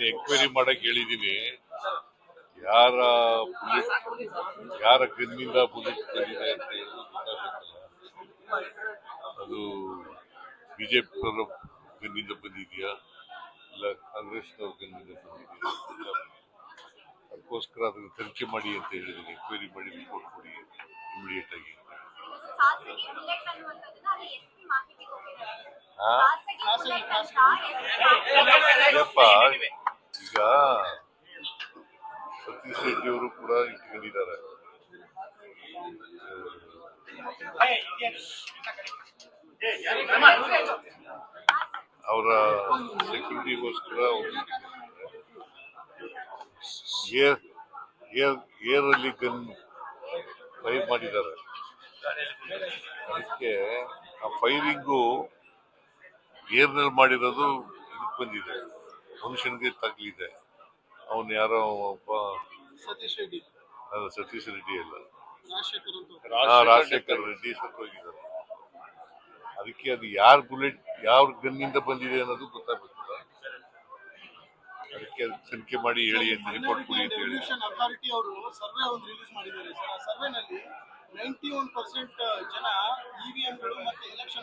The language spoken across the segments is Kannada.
ಹೇಳಿದೀನಿ ಎಂಕ್ವೈರಿ ಮಾಡಕ್ ಹೇಳಿದೀನಿ ಯಾರ ಬುಲೆಟ್ ಯಾರ ಗನ್ನಿಂದ ಬುಲೆಟ್ ಬಂದಿದೆ ಅಂತ ಹೇಳಿ ಅದು ಬಿಜೆಪಿ ಗನ್ನಿಂದ ಬಂದಿದೆಯಾ? ಇಲ್ಲ ಕಾಂಗ್ರೆಸ್ನವ್ರ ಗನ್ನಿಂದ ಬಂದಿದೆಯಾ? ಅದಕ್ಕೋಸ್ಕರ ಅದನ್ನು ತನಿಖೆ ಮಾಡಿ ಅಂತ ಹೇಳಿದ್ದೀನಿ. ಎಂಕ್ವೈರಿ ಮಾಡಿ ರಿಪೋರ್ಟ್ ಕೊಡಿ ಇಮಿಡಿಯೇಟ್ ಆಗಿ ಖಾಸಗಿ ಸತೀಶ್ ರೆಡ್ಡಿ ಅವರು ಕೂಡ ಇಟ್ಕೊಂಡಿದ್ದಾರೆ. ಅವರ ಸೆಕ್ಯೂರಿಟಿಗೋಸ್ಕರ ಏರ್ ಏರ್ ಏರಲ್ಲಿ ಗನ್ ಫೈರ್ ಮಾಡಿದ್ದಾರೆ. ಅದಕ್ಕೆ ಆ ಫೈರಿಂಗು ಏರ್ನಲ್ಲಿ ಮಾಡಿರೋದು ಇದಕ್ಕೆ ಬಂದಿದೆ. ಫಂಕ್ಷನ್ಗೆ ತಗ್ಲಿದೆ. ಅವನು ಯಾರೋ ಒಬ್ಬ ಸತೀಶ್ ರೆಡ್ಡಿ. ಅದು ಸತೀಶ್ ರೆಡ್ಡಿ ಅಲ್ಲ. ರಾಜಶೇಖರ್ ಅಂತ ಹಾ, ರಾಜಶೇಖರ್ ರೆಡ್ಡಿ ಸತ್ತೋಗಿದ್ದಾರೆ ಅದಕ್ಕೆ ಅದು ಯಾರ್ ಬುಲೆಟ್ ಯಾವ ಗನ್ನಿಂದ ಬಂದಿದೆ ಅನ್ನೋದು ಗೊತ್ತಾಗುತ್ತಿಲ್ಲ ಅದಕ್ಕೆ ಸಂಖ್ಯೆ ತನಿಖೆ ಮಾಡಿ ಹೇಳಿ ಅಂತ ರಿಪೋರ್ಟ್ ಕೊಡಿ ಅಂತ ಹೇಳಿ. ಡೆವಲ್ಯೂಷನ್ ಅಥಾರಿಟಿ ಅವರು ಸರ್ವೆ ಒಂದು ರಿಲೀಸ್ ಮಾಡಿದ್ದಾರೆ ಸರ್. ಆ ಸರ್ವೆನಲ್ಲಿ ನೈಂಟಿ ಒನ್ ಪರ್ಸೆಂಟ್ ಜನ ಇವಿಎಂಗಳು ಮತ್ತೆ election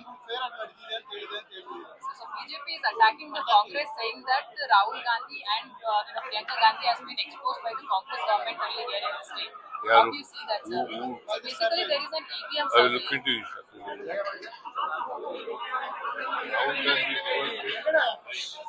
attacking the Congress, saying that Rahul Gandhi and uh, Priyanka Gandhi has been exposed by the Congress government earlier here in the state. How Yaru- do you see that, sir? who- who- So basically, there is an EVM I will look into. How we never say-